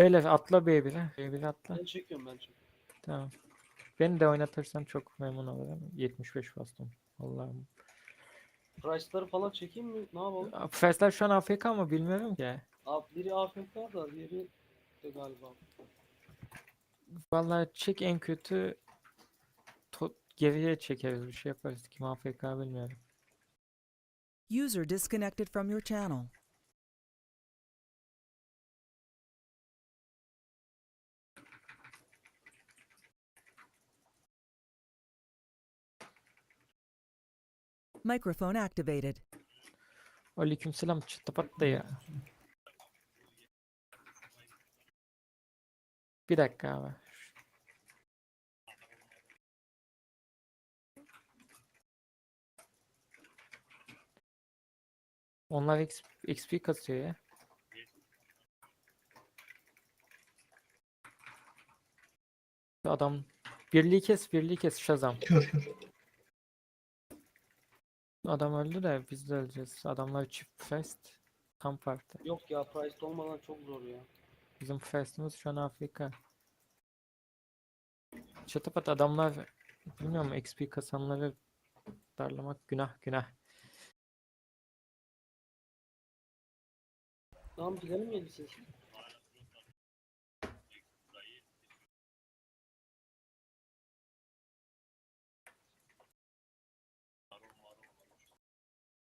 Beyler atla B1'e. B1'e atla. Ben çekiyorum ben çekiyorum. Tamam. Beni de oynatırsan çok memnun olurum. 75 bastım. Allah'ım. Price'ları falan çekeyim mi? Ne yapalım? Face'ler şu an AFK mı bilmiyorum ki. Abi biri AFK da diğeri de galiba. Vallahi çek en kötü to- geriye çekeriz bir şey yaparız. Kim AFK bilmiyorum. User disconnected from your channel. Microphone activated. Aleykümselam çıtıpat da ya. Bir dakika abi. Onlar XP, kasıyor ya. Adam birliği kes, birliği kes Shazam. Kör kör. Adam öldü de biz de öleceğiz. Adamlar çift fest. Tam farklı. Yok ya Price olmadan çok zor ya. Bizim festimiz şu an Afrika. Çatapat adamlar bilmiyorum XP kasanları darlamak günah günah. Tamam gidelim mi elbisesi?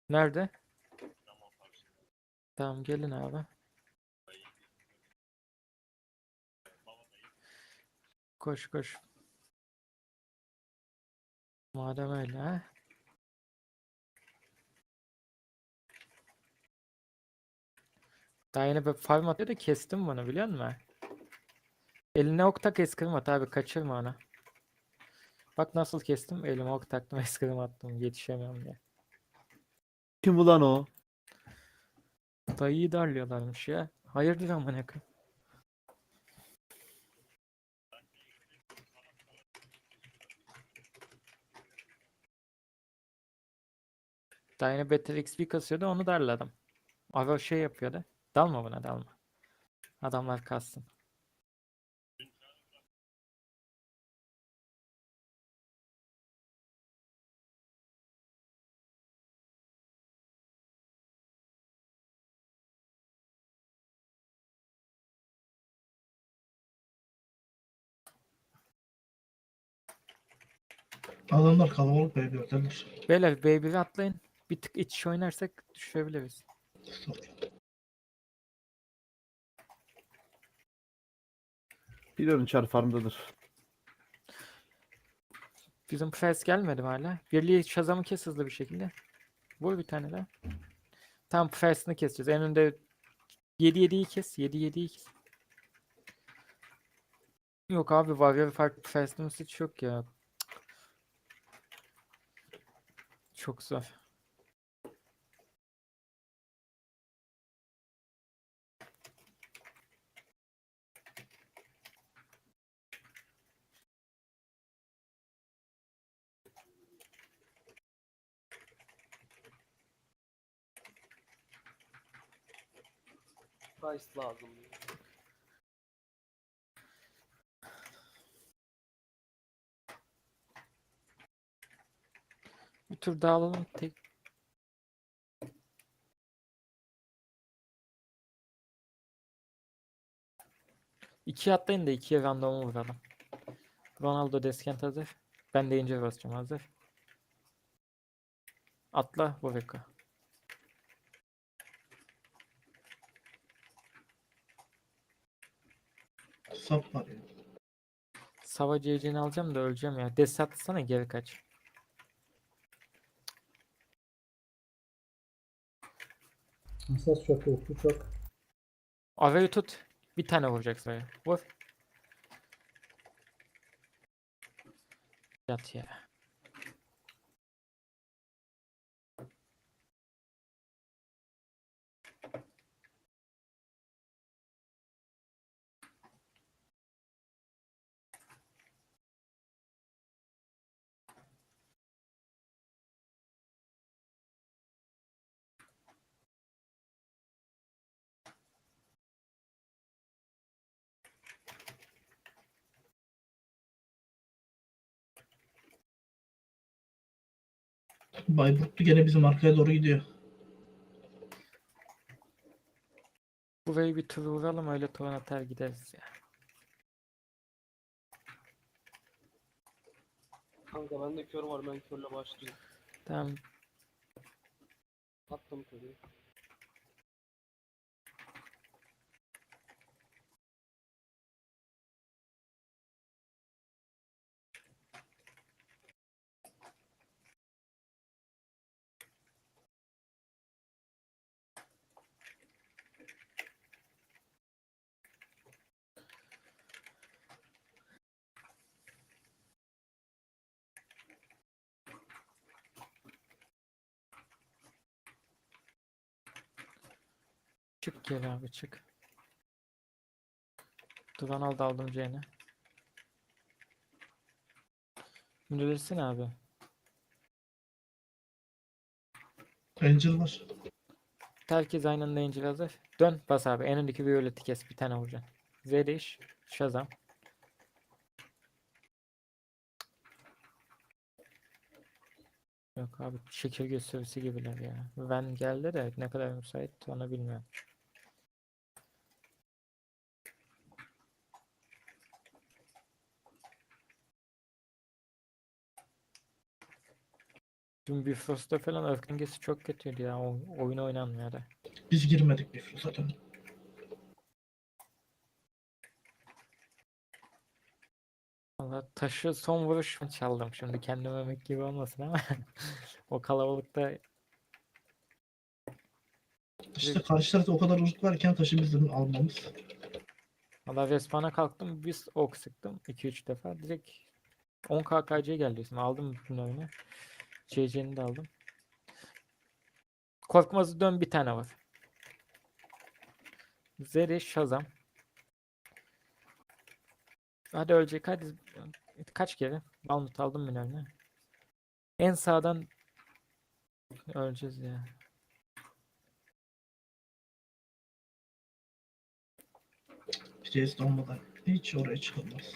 Nerede? Tamam gelin abi. Koş koş. Madem öyle ha. Daha yeni bir farm atıyor da kestim bunu biliyor musun? Eline ok tak eskrim at abi kaçırma onu. Bak nasıl kestim elime ok taktım eskrim attım yetişemiyorum diye. Kim ulan o? Dayıyı darlıyorlarmış ya. Hayırdır amına koyayım. Daha yine Better XP kasıyordu onu darladım. Abi o şey yapıyordu. Dalma buna dalma. Adamlar kassın. Adamlar kalabalık be gördüler. Beyler B1'e atlayın. Bir tık iç içe oynarsak düşürebiliriz. Biliyorum çar farmdadır. Bizim Fez gelmedi hala? Birliği Shazam'ı kes hızlı bir şekilde. Vur bir tane daha. Tam Fez'ini keseceğiz. En önde 7-7'yi kes. 7-7'yi kes. Yok abi Warrior farklı Fez'imiz hiç yok ya. Çok zor. Price lazım. Tur daha alalım. Tek... İkiye atlayın da ikiye randomu vuralım. Ronaldo deskent hazır. Ben de ince basacağım hazır. Atla Voveka. Sap var ya. Sava CC'ni alacağım da öleceğim ya. Des atsana geri kaç. Hassas çok yoktu çok. Ave'yi tut. Bir tane vuracak sayı. Vur. Yat ya. Bayburtlu gene bizim arkaya doğru gidiyor. Burayı bir tur vuralım öyle ton atar gideriz ya. Kanka bende kör var ben körle başlayayım. Tamam. Attım körü. Çık gel abi çık. Duran aldı aldım C'ni. Müdürlesin abi. Angel var. Herkes aynı anda Angel hazır. Dön bas abi. En öndeki Violet'i kes. Bir tane vuracaksın. Zeriş. Shazam. Yok abi şekil gösterisi gibiler ya. Van geldi de ne kadar müsait onu bilmiyorum. Dün Bifrost'ta falan öfkengesi çok kötüydü ya. O, oyun oynanmıyor da. Biz girmedik bir zaten. Valla taşı son vuruş çaldım şimdi kendime emek gibi olmasın ama o kalabalıkta İşte karşı tarafta o kadar uzak varken taşı bizim almamız. valla respawn'a kalktım biz ok sıktım 2-3 defa direkt 10 KKC geldi aldım bütün oyunu CC'ni de aldım. Korkmaz'ı dön bir tane var. Zeri Shazam. Hadi ölecek hadi. Kaç kere? Balmut aldım minörünü En sağdan Öleceğiz ya. Jace olmadan hiç oraya çıkılmaz.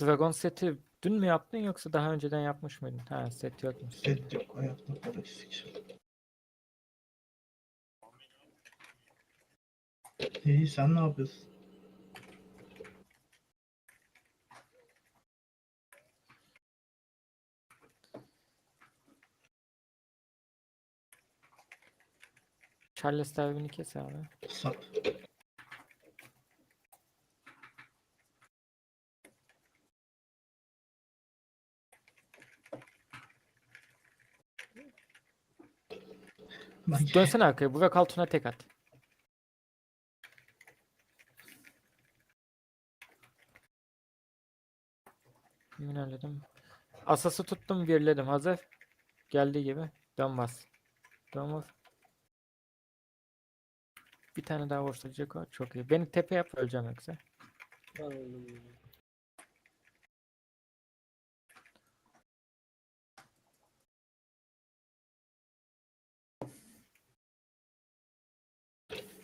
Dragon seti dün mü yaptın yoksa daha önceden yapmış mıydın? Ha set yokmuş. Set yok. Ayakta para eksik. İyi sen ne yapıyorsun? Charles Darwin'i kes abi. Sap. Dönsene arkaya. Burak Altun'a tek at. Minörledim. Asası tuttum geriledim. Hazır. Geldiği gibi. Dön bas. Dön vur. Bir tane daha vursulacak o. Çok iyi. Beni tepe yap öleceğim yoksa. Ben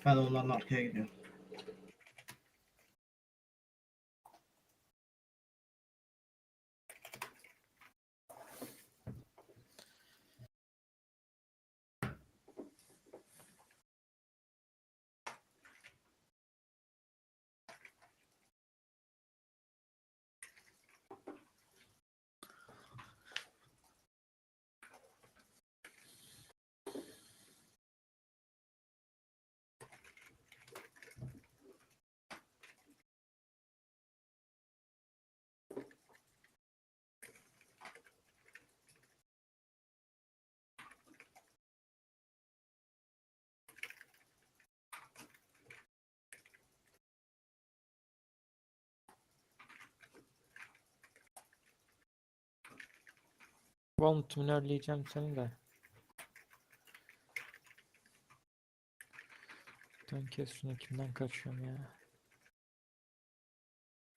Ben onlarla arkaya gidiyorum. Walnut minörleyeceğim seni de. Dön kes şunu kimden kaçıyorum ya.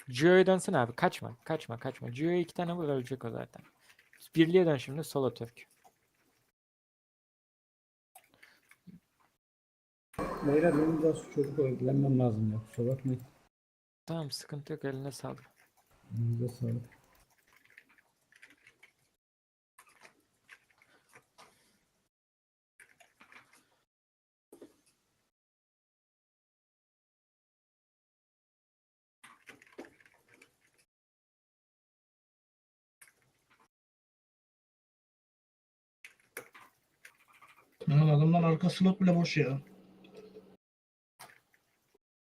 Gio'ya dönsene abi. Kaçma. Kaçma. Kaçma. Gio'ya iki tane vur ölecek o zaten. Birliğe dön şimdi. Solo Türk. Beyler benim biraz şu çocukla ilgilenmem lazım ya. Kusura bakmayın. Tamam sıkıntı yok eline sağlık. Elinize sağlık. Yani adamların arka slot bile boş ya.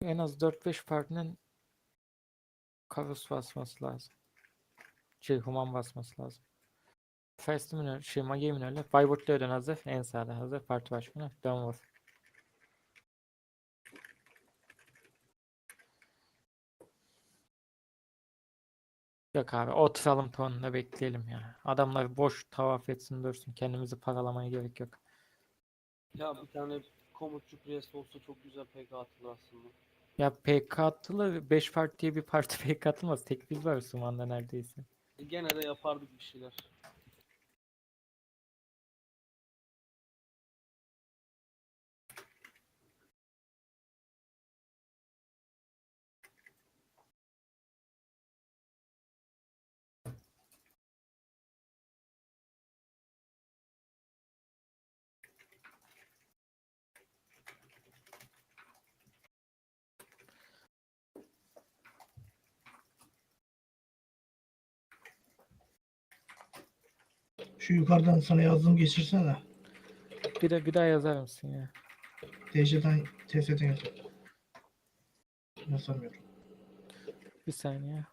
En az 4-5 partinin Karus basması lazım. Şey Human basması lazım. First minör, şey Mage minörle. Bayburt'ta öden hazır. En sağda hazır. Parti başkanı. Dön vur. Yok abi oturalım tonunda bekleyelim ya. Adamlar boş tavaf etsin dursun. Kendimizi paralamaya gerek yok. Ya bir tane komutçu pres olsa çok güzel PK atılır aslında. Ya PK atılır. 5 partiye bir parti PK atılmaz. Tek biz var Suman'da neredeyse. E, Gene de yapardık bir şeyler. Şu yukarıdan sana yazdığımı geçirsene. Bir de bir daha yazar mısın ya? TC'den, TS'den yaz. Yazamıyorum. Bir saniye.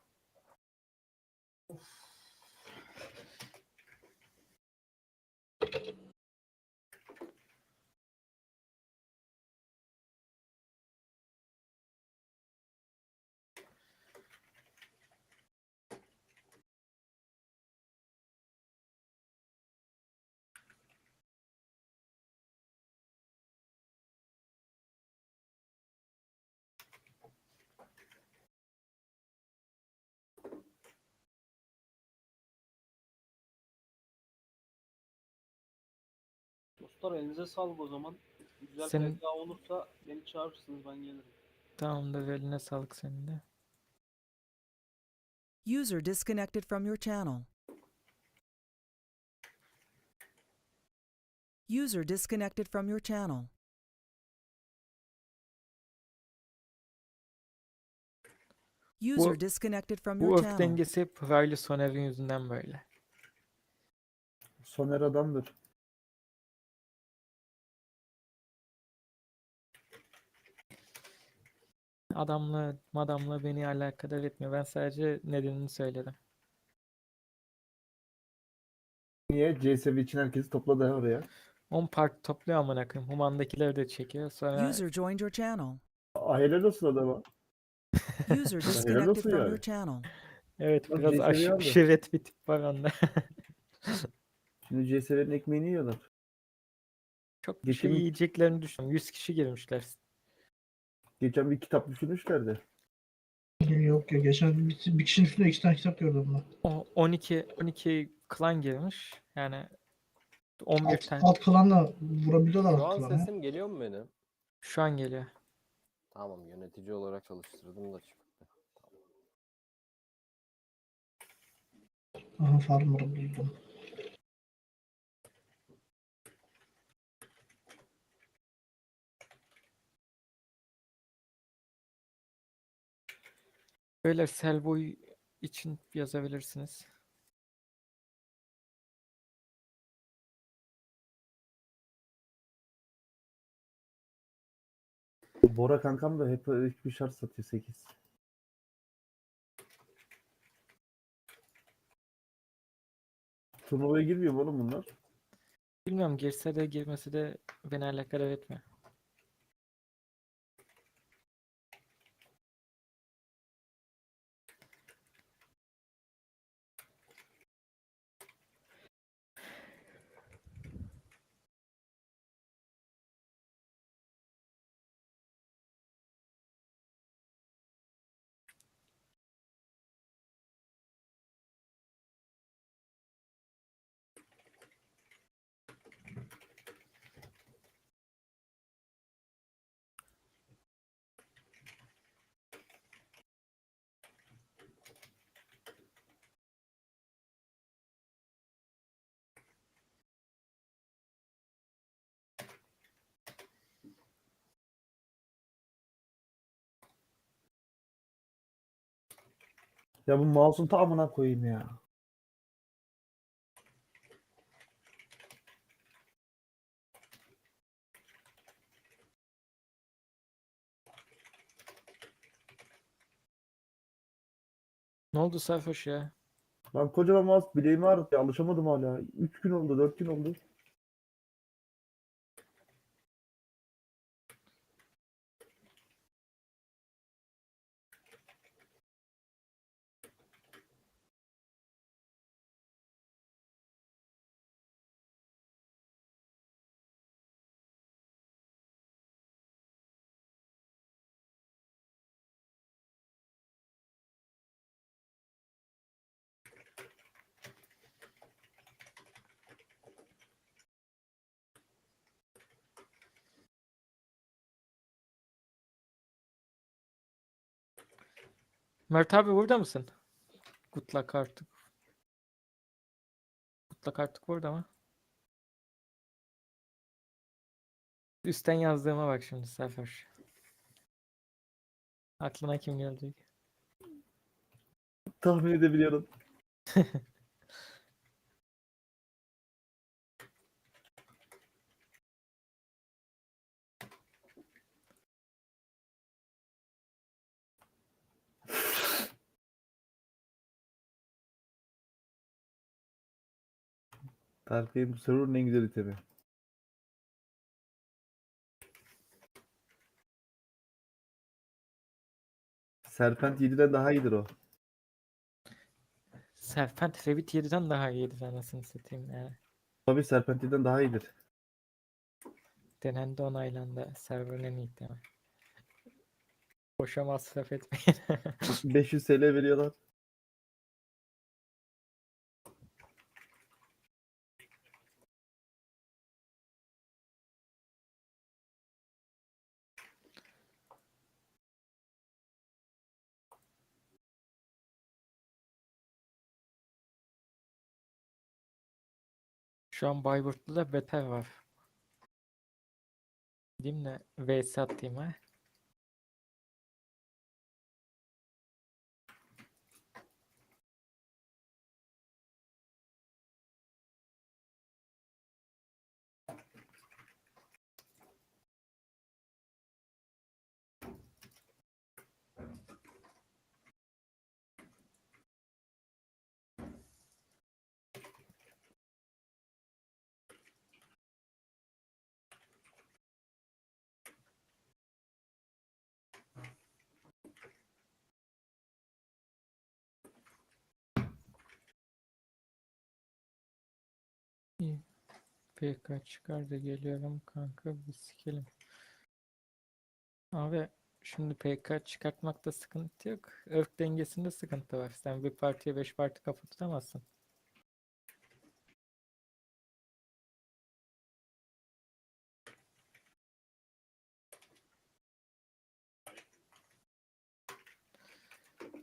Dostlar elinize sağlık o zaman. Güzel Senin- PK olursa beni çağırırsınız ben gelirim. Tamamdır eline sağlık senin de. User disconnected from your channel. User disconnected from your channel. User disconnected from Bu your öf channel. dengesi Riley Soner'in yüzünden böyle. Soner adamdır. Adamla madamla beni alakadar etmiyor. Ben sadece nedenini söyledim. Niye? CSV için herkesi topladı ha oraya. 10 parti topluyor amına koyayım. Human'dakileri de çekiyor. Sonra User joined your channel. Aa, helal olsun adama. User disconnected from yani. your channel. evet Bak, biraz CSV aşırı aldı. şirret bir tip var onda. Şimdi CSV'nin ekmeğini yiyorlar. Çok bir şey yiyeceklerini düşünüyorum. 100 kişi girmişler. Geçen bir kitap düşünmüşlerdi. Yok ya geçen bir, bir kişinin üstünde iki tane kitap gördüm ben. O 12 12 klan girmiş. Yani 11 Alt, tane. alt klanla vurabiliyorlar Şu alt an klanı. sesim geliyor mu benim? Şu an geliyor. Tamam yönetici olarak çalıştırdım da çıktı. Aha farmer'ı buldum. Böyle Selboy için yazabilirsiniz. Bora kankam da hep hiçbir şart satıyor 8. Turnuvaya girmiyor mu oğlum bunlar? Bilmiyorum girse de girmesi de beni alakadar etmiyor. Ya bu mouse'un tamamına koyayım ya. Ne oldu Sarhoş ya? Lan kocaman mouse bileğimi ağrıttı. Alışamadım hala. 3 gün oldu, 4 gün oldu. Mert abi burada mısın? Kutlak artık. Kutlak artık burada mı? Üstten yazdığıma bak şimdi Sarhoş. Aklına kim gelecek? Tahmin edebiliyorum. Tarık'ın bu server'ın en güzel itemi. Serpent 7'den daha iyidir o. Serpent Revit 7'den daha iyidir anasını satayım yani. Tabii Serpent 7'den daha iyidir. Denendi onaylandı. Server'ın en iyi ihtimal. Boşa masraf etmeyin. 500 TL veriyorlar. Şu an Bayburt'ta da beter var. Diyeyim de VS atayım ha. İyi. PK çıkar da geliyorum kanka bir sikelim. Abi şimdi PK çıkartmakta sıkıntı yok. Örf dengesinde sıkıntı var. Sen bir partiye 5 parti kafa tutamazsın.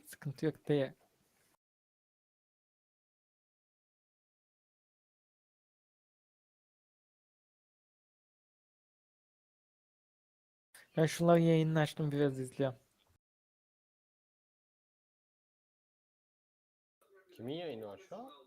Sıkıntı yok diye. Ben şunların yayınını açtım biraz izliyorum. Kimin yayını var şu an?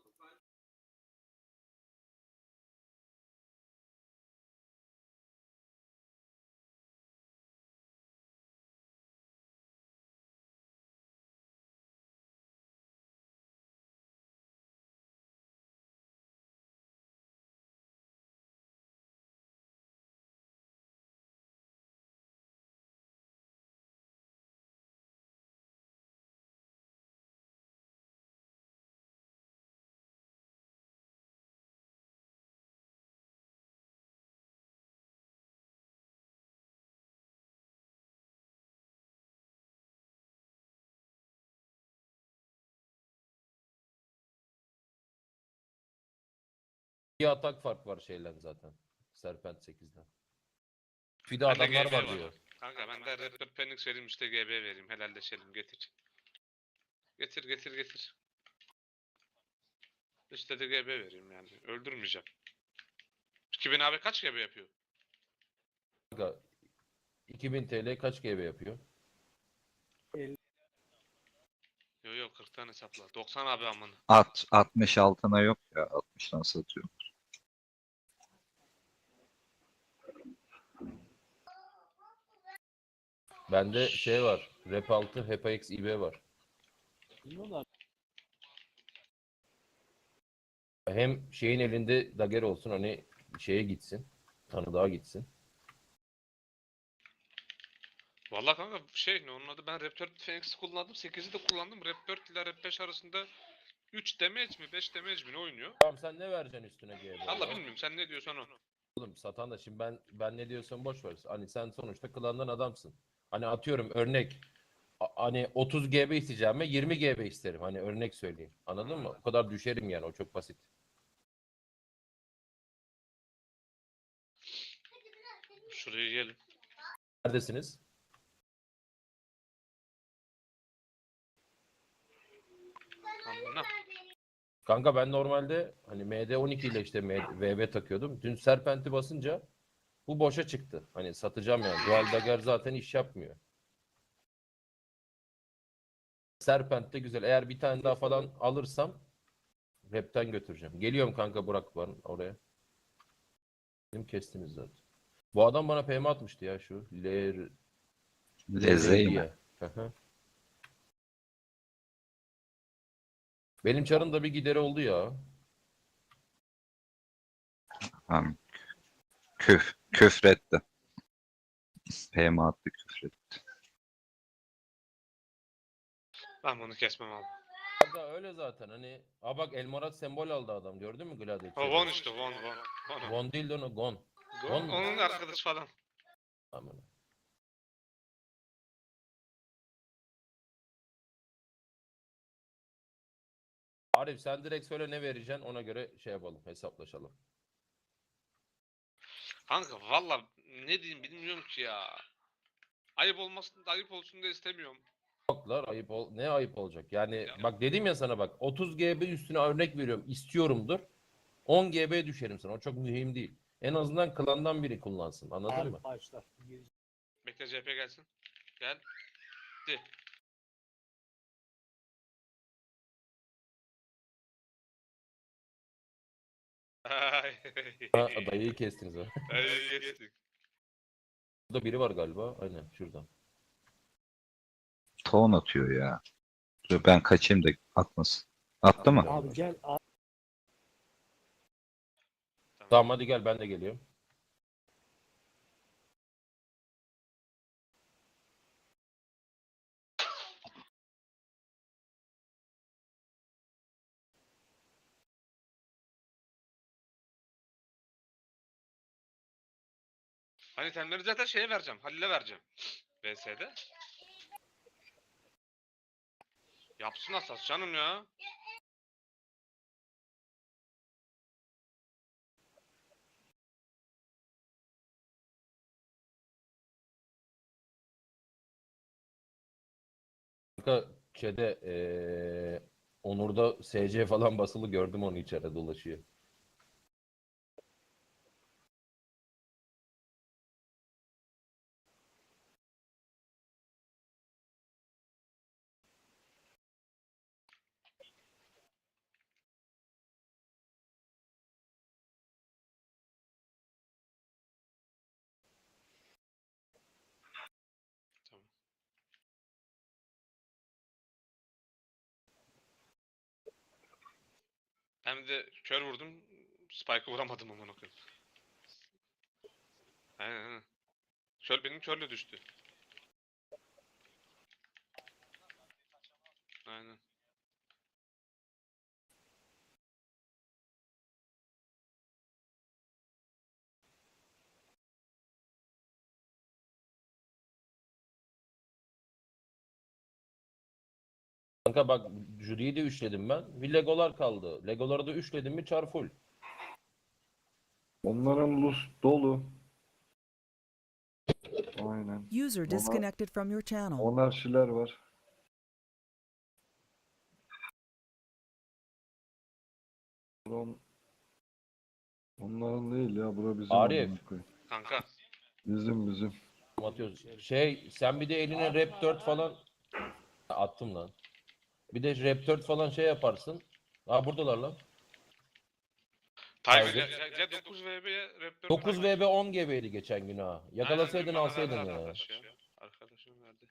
Bir atak fark var şeyle zaten. Serpent 8'den. Bir de Bende adamlar GB var var. diyor. Kanka ben de Red Dead Phoenix vereyim işte GB vereyim. Helalleşelim getir. Getir getir getir. İşte de GB vereyim yani. Öldürmeyeceğim. 2000 abi kaç GB yapıyor? Kanka 2000 TL kaç GB yapıyor? Yo yo 40 tane hesapla. 90 abi amına. At 60 altına yok ya 60'tan satıyor. Bende şey var. Rep 6 HPX IB var. Bilmiyorlar. Hem şeyin elinde dagger olsun hani şeye gitsin. Tanıdığa gitsin. Vallahi kanka şey ne onun adı ben Rap 4 Phoenix'i kullandım. 8'i de kullandım. Rap 4 ile Rap 5 arasında 3 damage mi 5 damage mi ne oynuyor? Tamam sen ne vereceksin üstüne GB? Allah bilmiyorum sen ne diyorsan o. Oğlum satan da şimdi ben ben ne diyorsam boş ver. Hani sen sonuçta klandan adamsın. Hani atıyorum örnek hani 30 GB isteyeceğime 20 GB isterim. Hani örnek söyleyeyim. Anladın mı? O kadar düşerim yani o çok basit. Şuraya yiyelim. Neredesiniz? Amına. Kanka ben normalde hani MD12 ile işte VB takıyordum. Dün Serpent'i basınca bu boşa çıktı. Hani satacağım yani. Dual Dagger zaten iş yapmıyor. Serpent de güzel. Eğer bir tane daha falan alırsam Rep'ten götüreceğim. Geliyorum kanka Burak var oraya. Dedim kestiniz zaten. Bu adam bana PM atmıştı ya şu. Ler Lezey mi? Benim çarın da bir gideri oldu ya. Tamam. Küf, küfretti. PM attı küfretti. Ben bunu kesmem abi. Kanka öyle zaten hani. Aa bak Elmarat sembol aldı adam gördün mü Gladiator? O Von işte Von Von. Von. Von değil de onu Gon. Gon- Onun arkadaşı falan. Aman. Arif sen direkt söyle ne vereceksin ona göre şey yapalım hesaplaşalım. Kanka valla ne diyeyim bilmiyorum ki ya. Ayıp olmasın ayıp olsun da istemiyorum. Yoklar ayıp ol ne ayıp olacak? Yani Ya. bak dedim ya sana bak 30 GB üstüne örnek veriyorum istiyorumdur. 10 GB düşerim sana o çok mühim değil. En azından klandan biri kullansın anladın mı? Başlar. Bekle CHP gelsin. Gel. Di. Ha, dayıyı kestiniz ha. Burada biri var galiba. Aynen şurada. Ton atıyor ya. Dur ben kaçayım da atmasın. Attı mı? Abi gel. Tamam hadi gel ben de geliyorum. Hani temleri zaten şeye vereceğim. Halil'e vereceğim. VS'de. Yapsın asas canım ya. Kanka şeyde eee Onur'da SC falan basılı gördüm onu içeride dolaşıyor. Hem de kör vurdum. Spike'ı vuramadım amına koyayım. Aynen. Kör benim körle düştü. Aynen. Kanka bak Judy'yi de üçledim ben. Bir Legolar kaldı. Legoları da üçledim mi çar full. Onların lus dolu. Aynen. User disconnected from your channel. Monarşiler var. On... Onların değil ya bura bizim. Arif. amına koyayım. Kanka. Bizim bizim. Atıyoruz. Şey sen bir de eline rap 4 falan attım lan. Bir de Raptor falan şey yaparsın. Aa buradalar lan. Tiger Tiger. ya, ya 9 VB'ye Raptor 9 VB 10 GB'ydi geçen gün ha. Yakalasaydın alsaydın ya. Arkadaşım verdi.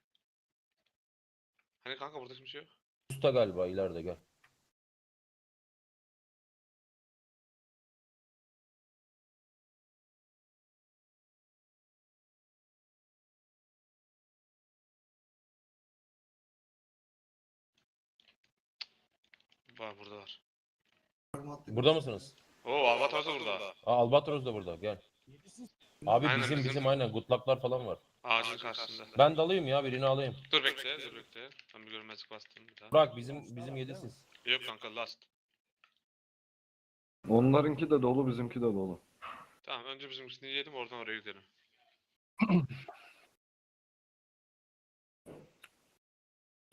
Hani kanka burada kimse yok. Usta galiba ileride gel. Var burada var. Burada mısınız? Oo Albatros da burada. Aa Albatros da burada gel. Abi Aynen, bizim bizim- bizim aynen gutlaklar falan var. Ağacın karşısında. Ben dalayım ya birini alayım. Dur bekle, dur bekle. Ben bir görmezlik bastım bir daha. Burak bizim bizim yedisiz. Yok kanka last. Onlarınki de dolu, bizimki de dolu. Tamam önce bizimkisini yiyelim oradan oraya gidelim.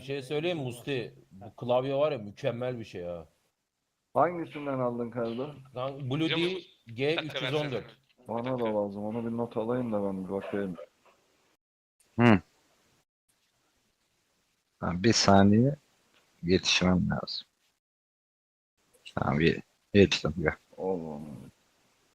şey söyleyeyim mi Musti? Bu klavye var ya mükemmel bir şey ha. Hangisinden aldın Kardo? Lan Blue D Biliyor musun? G314. Bana da lazım. Onu bir not alayım da ben bir bakayım. Ha, bir saniye yetişmem lazım. Tamam bir yetiştim. Gel. Oğlum.